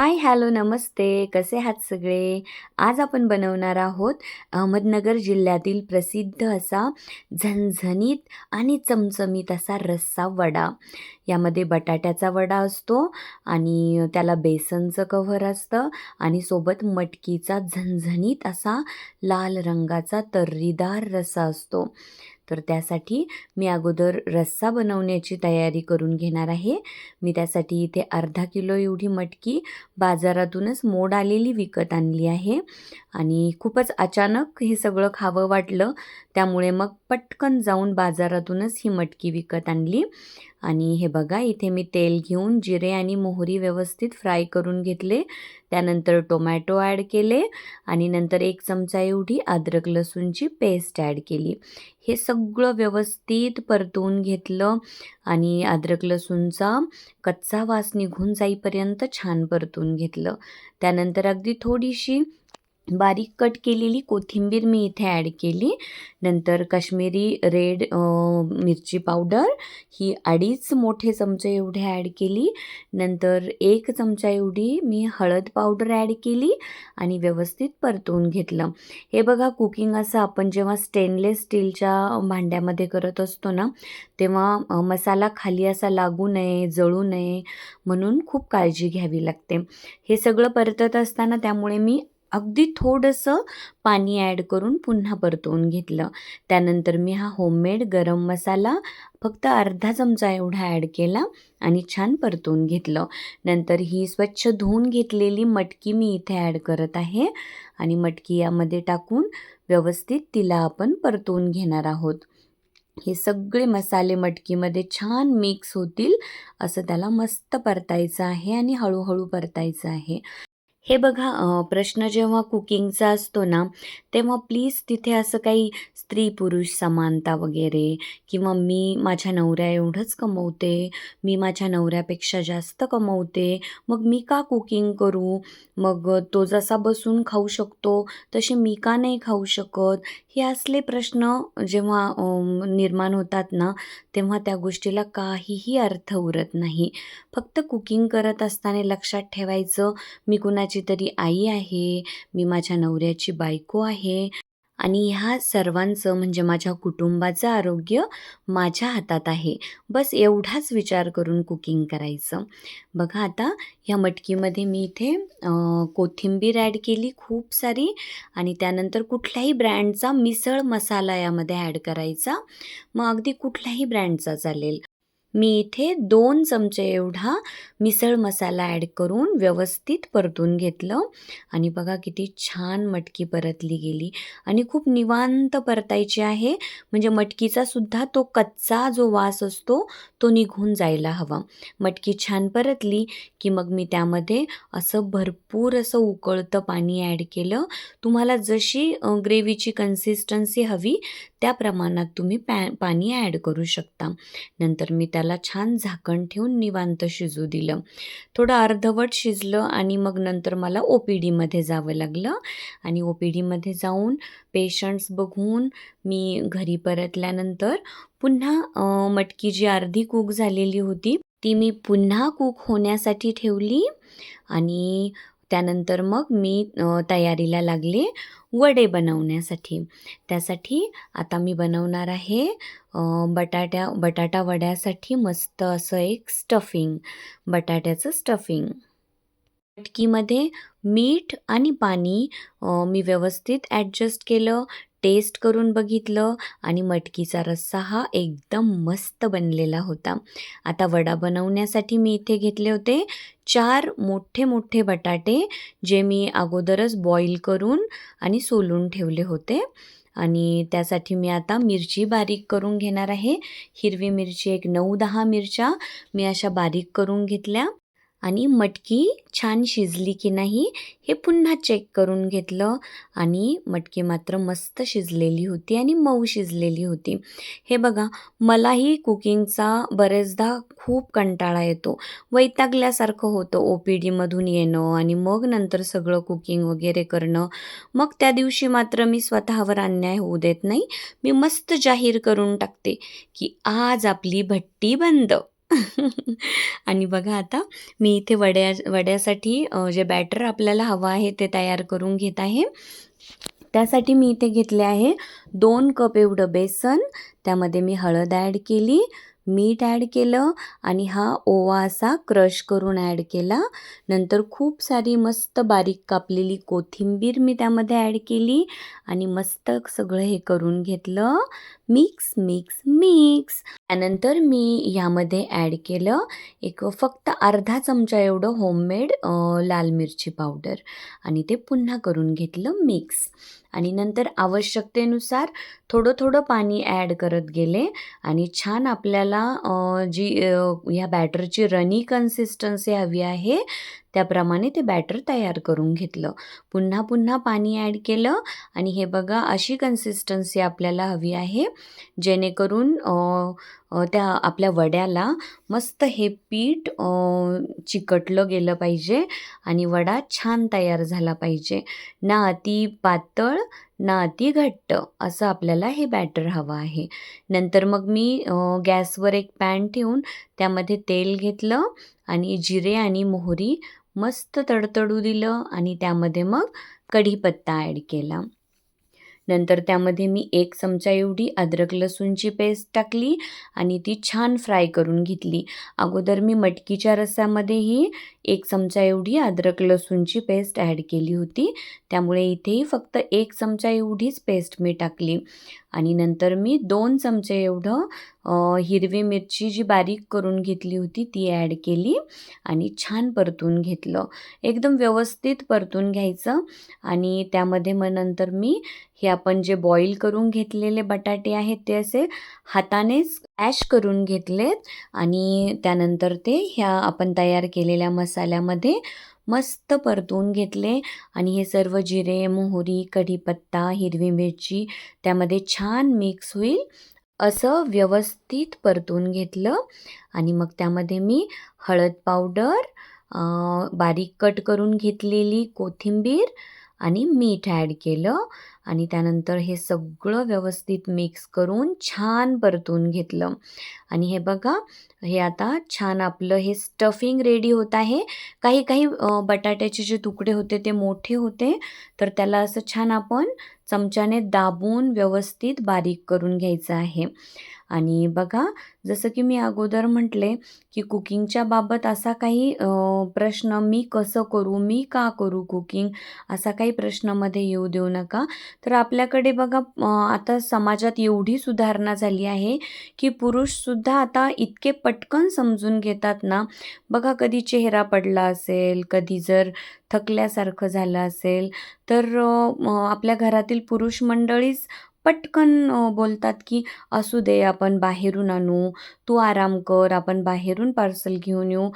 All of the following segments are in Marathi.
हाय हॅलो नमस्ते. कसे आहात सगळे? आज आपण बनवणार आहोत अहमदनगर जिल्ह्यातील प्रसिद्ध असा झणझणीत आणि चमचमीत असा रस्सा वडा. यामध्ये बटाट्याचा वडा असतो आणि त्याला बेसनचं कव्हर असतं आणि सोबत मटकीचा झणझणीत असा लाल रंगाचा तर्रीदार रस्सा असतो. तर त्यासाठी मी अगोदर रस्सा बनवण्याची तयारी करून घेणार आहे. मी त्यासाठी इथे अर्धा किलो एवढी मटकी बाजारातूनच मोड आलेली विकत आणली आहे. आणि खूपच अचानक हे सगळं खावं वाटलं. त्यामुळे मग पटकन जाऊन बाजारातूनच ही मटकी विकत आणली. आणि हे बघा इथे मी तेल घेऊन जिरे आणि मोहरी व्यवस्थित फ्राय करून घेतले. त्यानंतर टोमॅटो ॲड केले आणि नंतर एक चमचा एवढी अद्रक लसूणची पेस्ट ॲड केली. हे सगळं व्यवस्थित परतवून घेतलं आणि अद्रक लसूणचा कच्चा वास निघून जाईपर्यंत छान परतून घेतलं. त्यानंतर अगदी थोडीशी बारीक कट केलेली कोथिंबीर मी इथे ॲड केली. नंतर काश्मीरी रेड मिरची पावडर ही अडीच मोठे चमचे एवढे ॲड केली. नंतर एक चमचा एवढी मी हळद पावडर ॲड केली आणि व्यवस्थित परतवून घेतलं. हे बघा कुकिंग असं आपण जेव्हा स्टेनलेस स्टीलच्या भांड्यामध्ये करत असतो ना तेव्हा मसाला खाली असा लागू नये जळू नये म्हणून खूप काळजी घ्यावी लागते. हे सगळं परतत असताना त्यामुळे मी अगदी थोडंसं पाणी ॲड करून पुन्हा परतवून घेतलं. त्यानंतर मी हा होममेड गरम मसाला फक्त अर्धा चमचा एवढा ॲड केला आणि छान परतवून घेतलं. नंतर ही स्वच्छ धुवून घेतलेली मटकी मी इथे ॲड करत आहे आणि मटकी यामध्ये टाकून व्यवस्थित तिला आपण परतवून घेणार आहोत. हे सगळे मसाले मटकीमध्ये छान मिक्स होतील असं त्याला मस्त परतायचं आहे आणि हळूहळू परतायचं आहे. हे बघा प्रश्न जेव्हा कुकिंगचा असतो ना तेव्हा प्लीज तिथे असं काही स्त्री पुरुष समानता वगैरे किंवा मी माझ्या नवऱ्या एवढंच कमवते मी माझ्या नवऱ्यापेक्षा जास्त कमवते मग मी का कुकिंग करू? मग तो जसा बसून खाऊ शकतो तसे मी का नाही खाऊ शकत? हे असले प्रश्न जेव्हा निर्माण होतात ना तेव्हा त्या गोष्टीला काहीही अर्थ उरत नाही. फक्त कुकिंग करत असताना लक्षात ठेवायचं मी कुणाची तरी आई आहे मी माझ्या नवऱ्याची बायको आहे. आणि ह्या सर्वांचं म्हणजे माझ्या कुटुंबाचं आरोग्य माझ्या हातात आहे. बस एवढाच विचार करून कुकिंग करायचं. बघा आता ह्या मटकीमध्ये मी इथे कोथिंबीर ॲड केली खूप सारी आणि त्यानंतर कुठल्याही ब्रँडचा मिसळ मसाला यामध्ये ॲड करायचा. मग अगदी कुठल्याही ब्रँडचा चालेल. मी इथे दोन चमचे एवढा मिसळ मसाला ॲड करून व्यवस्थित परतून घेतलं. आणि बघा किती छान मटकी परतली गेली. आणि खूप निवांत परतायची आहे. म्हणजे मटकीचा सुद्धा तो कच्चा जो वास असतो तो निघून जायला हवा. मटकी छान परतली की मग मी त्यामध्ये असं भरपूर असं उकळतं पाणी ॲड केलं. तुम्हाला जशी ग्रेव्हीची कन्सिस्टन्सी हवी त्या प्रमाणात तुम्ही पॅ पाणी ॲड करू शकता. नंतर मी त्या त्याला छान झाकण ठेवून निवांत शिजू दिलं. थोडं अर्धवट शिजलं आणि मग नंतर मला ओ पी डीमध्ये जावं लागलं. आणि ओ पी डीमध्ये जाऊन पेशंट्स बघून मी घरी परतल्यानंतर पुन्हा मटकी जी अर्धी कूक झालेली होती ती मी पुन्हा कूक होण्यासाठी ठेवली. आणि त्यानंतर मग मी तयारीला लागले वडे बनवण्यासाठी. त्यासाठी आता मी बनवणार आहे बटाट्या बटाटा वड्यासाठी मस्त असं एक स्टफिंग बटाट्याचं स्टफिंग मटकीमध्ये मीठ आणि पाणी मी व्यवस्थित ॲडजस्ट केलं. टेस्ट करून बघितलं आणि मटकीचा रस्सा हा एकदम मस्त बनलेला होता. आता वडा बनवण्यासाठी मी इथे घेतले होते चार मोठे मोठे बटाटे जे मी अगोदरच बॉईल करून आणि सोलून ठेवले होते. आणि त्यासाठी मी आता मिरची बारीक करून घेणार आहे. हिरवी मिरची एक नऊ दहा मिरच्या मी अशा बारीक करून घेतल्या. आणि मटकी छान शिजली की नाही हे पुन्हा चेक करून घेतलं. आणि मटकी मात्र मस्त शिजलेली होती आणि मऊ शिजलेली होती. हे बघा मलाही कुकिंगचा बरेचदा खूप कंटाळा येतो. वैतागल्यासारखं होतं ओ पी डीमधून येणं आणि मग नंतर सगळं कुकिंग वगैरे करणं. मग त्या दिवशी मात्र मी स्वतःवर अन्याय होऊ देत नाही. मी मस्त जाहीर करून टाकते की आज आपली भट्टी बंद. आणि बघा आता मी इथे वड्या वड्यासाठी जे बॅटर आपल्याला हवं आहे ते तयार करून घेत आहे. त्यासाठी मी इथे घेतले आहे दोन कप एवढं बेसन त्यामध्ये मी हळद ॲड केली मीठ ॲड केलं आणि हा ओवा असा क्रश करून ॲड केला. नंतर खूप सारी मस्त बारीक कापलेली कोथिंबीर मी त्यामध्ये ॲड केली आणि मस्त सगळं हे करून घेतलं. मिक्स मिक्स मिक्स त्यानंतर मी ह्यामध्ये ॲड केलं एक फक्त अर्धा चमचा एवढं होममेड लाल मिरची पावडर आणि ते पुन्हा करून घेतलं मिक्स आणि नंतर आवश्यकतेनुसार थोडं थोडं पाणी ॲड करत गेले. आणि छान आपल्याला जी ह्या बॅटरची रनी कन्सिस्टन्सी हवी आहे. त्याप्रमाणे ते बॅटर तयार करून घेतलं. पुन्हा पुन्हा पाणी ॲड केलं आणि हे बघा अशी कन्सिस्टन्सी आपल्याला हवी आहे जेणेकरून त्या आपल्या वड्याला मस्त हे पीठ चिकटलं गेलं पाहिजे आणि वडा छान तयार झाला पाहिजे. ना अति पातळ ना अति घट्ट असं आपल्याला हे बॅटर हवं आहे. नंतर मग मी गॅसवर एक पॅन ठेवून त्यामध्ये तेल घेतलं आणि जिरे आणि मोहरी मस्त तडतडू दिलं आणि त्यामध्ये मग कढीपत्ता ॲड केला. नंतर त्यामध्ये मी एक चमचा एवढी अद्रक लसूणची पेस्ट टाकली आणि ती छान फ्राय करून घेतली. अगोदर मी मटकीच्या रस्सामध्येही एक चमचा एवढी अद्रक लसूणची पेस्ट ॲड केली होती. त्यामुळे इथेही फक्त एक चमचा एवढीच पेस्ट मी टाकली. आणि नंतर मी दोन चमचे एवढं हिरवी मिरची जी बारीक करून घेतली होती ती ॲड केली आणि छान परतून घेतलं. एकदम व्यवस्थित परतून घ्यायचं आणि त्यामध्ये मग नंतर मी हे आपण जे बॉईल करून घेतलेले बटाटे आहेत ते असे हातानेच ॲश करून घेतलेत आणि त्यानंतर ते ह्या आपण तयार केलेल्या मसाल्यामध्ये मस्त परतून घेतले. आणि हे सर्व जिरे मोहरी कढीपत्ता हिरवी मिरची त्यामध्ये छान मिक्स होईल. असं व्यवस्थित परतून घेतलं. आणि मग त्यामध्ये मी हळद पावडर बारीक कट करून घेतलेली कोथिंबीर आणि मीठ ॲड केलं. आणि त्यानंतर हे सगळं व्यवस्थित मिक्स करून छान परतून घेतलं. आणि हे बघा हे आता छान आपलं हे स्टफिंग रेडी होत आहे. काही काही बटाट्याचे जे तुकडे होते ते मोठे होते. तर त्याला असं छान आपण चमच्याने दाबून व्यवस्थित बारीक करून घ्यायचं आहे. आणि बघा जसं की मी अगोदर म्हटले की कुकिंगच्या बाबत असा काही प्रश्न मी कसं करू मी का करू कुकिंग? असा काही प्रश्नामध्ये येऊ देऊ नका. तर आपल्याकडे बघा आता समाजात एवढी सुधारणा झाली आहे की पुरुषसुद्धा आता इतके पटकन समजून घेतात ना. बघा कधी चेहरा पडला असेल कधी जर थकल्यासारखं झालं असेल तर आपल्या घरातील पुरुष मंडळीच पटकन बोलतात की असू दे आपण बाहेरून आणू. तू आराम कर आपण बाहेरून पार्सल घेऊन येऊ.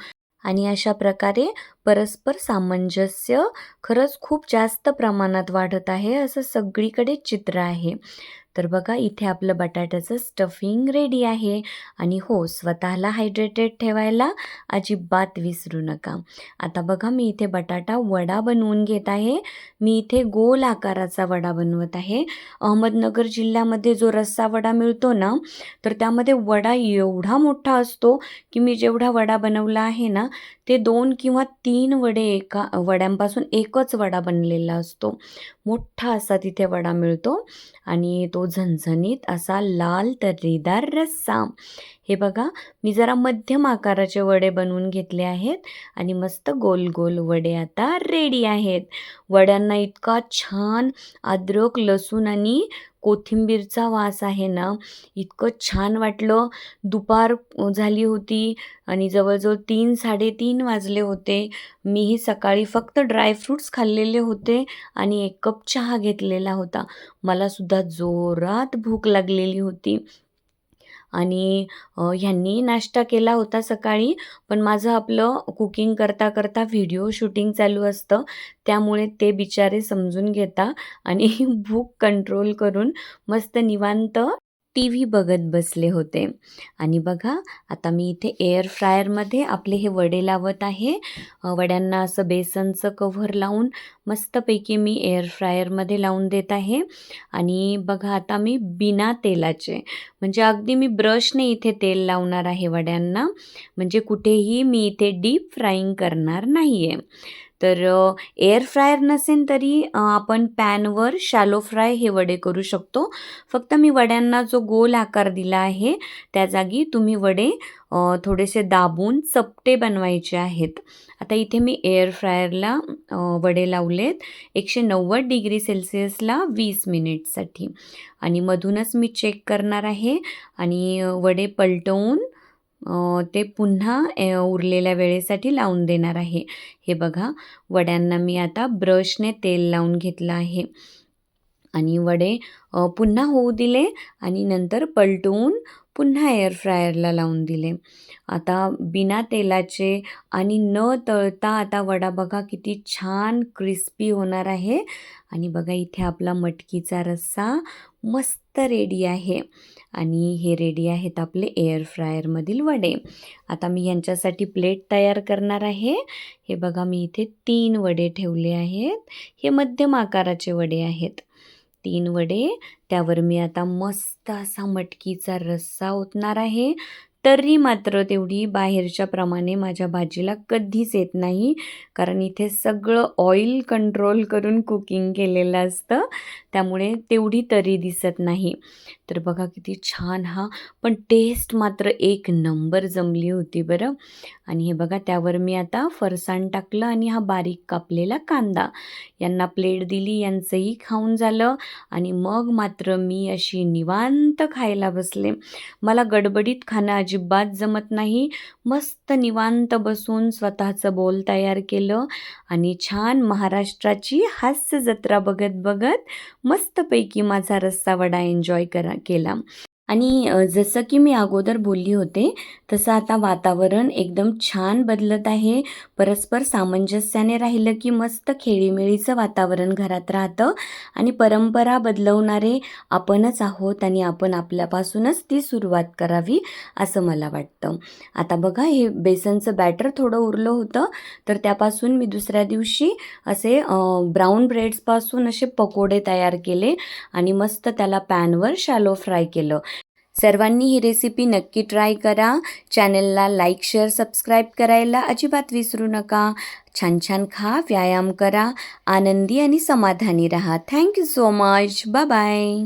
आणि अशा प्रकारे परस्पर सामंजस्य खरंच खूप जास्त प्रमाणात वाढत आहे असं सगळीकडे चित्र आहे. तर बघा इथे आपलं बटाट्याचं स्टफिंग रेडी आहे. आणि हो स्वतःला हायड्रेटेड ठेवायला अजिबात विसरू नका. आता बघा मी इथे बटाटा वडा बनवून घेत आहे. मी इथे गोल आकाराचा वडा बनवत आहे. अहमदनगर जिल्ह्यामध्ये जो रस्सा वडा मिळतो ना तर त्यामध्ये वडा एवढा मोठा असतो की मी जेवढा वडा बनवला आहे ना ते दोन किंवा तीन वडे एका वड्यांपासून एकच वडा बनलेला असतो. मोठा असा तिथे वडा मिळतो आणि तो झणझणीत असा लाल तर्रीदार रस्सा. हे बघा मी जरा मध्यम आकाराचे वडे बनवून घेतले आहेत आणि मस्त गोल गोल वडे आता रेडी आहेत. वड्यांना इतका छान अद्रक लसूण आणि कोथिंबीरचा वास आहे ना इतकं छान वाटलं. दुपार झाली होती आणि जवळजवळ तीन साडेतीन वाजले होते. मीही सकाळी फक्त ड्रायफ्रूट्स खाल्लेले होते आणि एक कप चहा घेतलेला होता. मलासुद्धा जोरात भूक लागलेली होती. आणि ह्यांनी नाश्ता केला होता सकाळी पण माझं आपलं कुकिंग करता करता व्हिडिओ शूटिंग चालू असतं. त्यामुळे ते बिचारे समजून घेता आणि भूक कंट्रोल करून मस्त निवांत टी व्ही बघत बसले होते. आणि बघा आता मी इथे एअर फ्रायरमध्ये आपले हे वडे लावत आहे. वड्यांना असं बेसनचं कव्हर लावून मस्तपैकी मी एअर फ्रायरमध्ये लावून देत आहे. आणि बघा आता मी बिना तेलाचे म्हणजे अगदी मी ब्रशने इथे तेल लावणार आहे वड्यांना म्हणजे कुठेही मी इथे डीप फ्राईंग करणार नाही आहे तर एअर फ्रायर नसेल तरी आपण पॅनवर शॅलो फ्राय हे वडे करू शकतो. फक्त मी वड्यांना जो गोल आकार दिला आहे त्या जागी तुम्ही वडे थोडेसे दाबून चपटे बनवायचे आहेत. आता इथे मी एअर फ्रायरला वडे लावलेत. एकशे नव्वद डिग्री सेल्सिअसला वीस मिनिटसाठी आणि मधूनच मी चेक करणार आहे. आणि वडे पलटवून ते पुन्हा उरलेल्या वेळेसाठी लावून देणार आहे. हे बघा वड्यांना मी आता ब्रशने तेल लावून घेतलं आहे. आणि वडे पुन्हा होऊ दिले आणि नंतर पलटवून पुन्हा एअर फ्रायरला लावून दिले. आता बिना तेलाचे आणि न तळता आता वडा बघा किती छान क्रिस्पी होणार आहे. आणि बघा इथे आपला मटकीचा रस्सा मस्त रेडी आहे. आणि हे रेडी आहेत आपले एअर फ्रायरमधील वडे. आता मी यांच्यासाठी प्लेट तयार करणार आहे. हे बघा मी इथे तीन वडे ठेवले आहेत. हे मध्यम आकाराचे वडे आहेत. तीन वडे. त्यावर मी आता मस्त असा मटकीचा रस्सा ओतणार आहे. तरी मात्र तेवढी बाहेरच्या प्रमाणे माझ्या भाजीला कधीच येत नाही. कारण इथे सगळं ऑइल कंट्रोल करून कुकिंग केलेलं असतं. त्यामुळे तेवढी तरी दिसत नाही. तर बघा किती छान हा. पण टेस्ट मात्र एक नंबर जमली होती बरं. आणि हे बघा त्यावर मी आता फरसाण टाकलं आणि हा बारीक कापलेला कांदा. यांना प्लेट दिली यांचंही खाऊन झालं. आणि मग मात्र मी अशी निवांत खायला बसले. मला गडबडीत खाणं अजिबात जमत नाही. मस्त निवांत बसून स्वतःचं बोल तयार केलं आणि छान महाराष्ट्राची हास्य जत्रा बघत बघत मस्तपैकी माझा रस्सा वडा एन्जॉय करा केला. आणि जसं की मी अगोदर बोलली होते तसं आता वातावरण एकदम छान बदलत आहे. परस्पर सामंजस्याने राहिलं की मस्त खेळीमेळीचं वातावरण घरात राहतं आणि परंपरा बदलवणारे आपणच आहोत आणि आपण आपल्यापासूनच ती सुरुवात करावी असं मला वाटतं. आता बघा हे बेसनचं बॅटर थोडं उरलं होतं तर त्यापासून मी दुसऱ्या दिवशी असे ब्राऊन ब्रेड्सपासून असे पकोडे तयार केले आणि मस्त त्याला पॅनवर शॅलो फ्राय केलं. सर्वांनी ही रेसिपी नक्की ट्राय करा. चॅनलला लाईक शेअर सबस्क्राईब करायला अजिबात विसरू नका. छान छान खा व्यायाम करा. आनंदी आणि समाधानी राहा. Thank you so much bye bye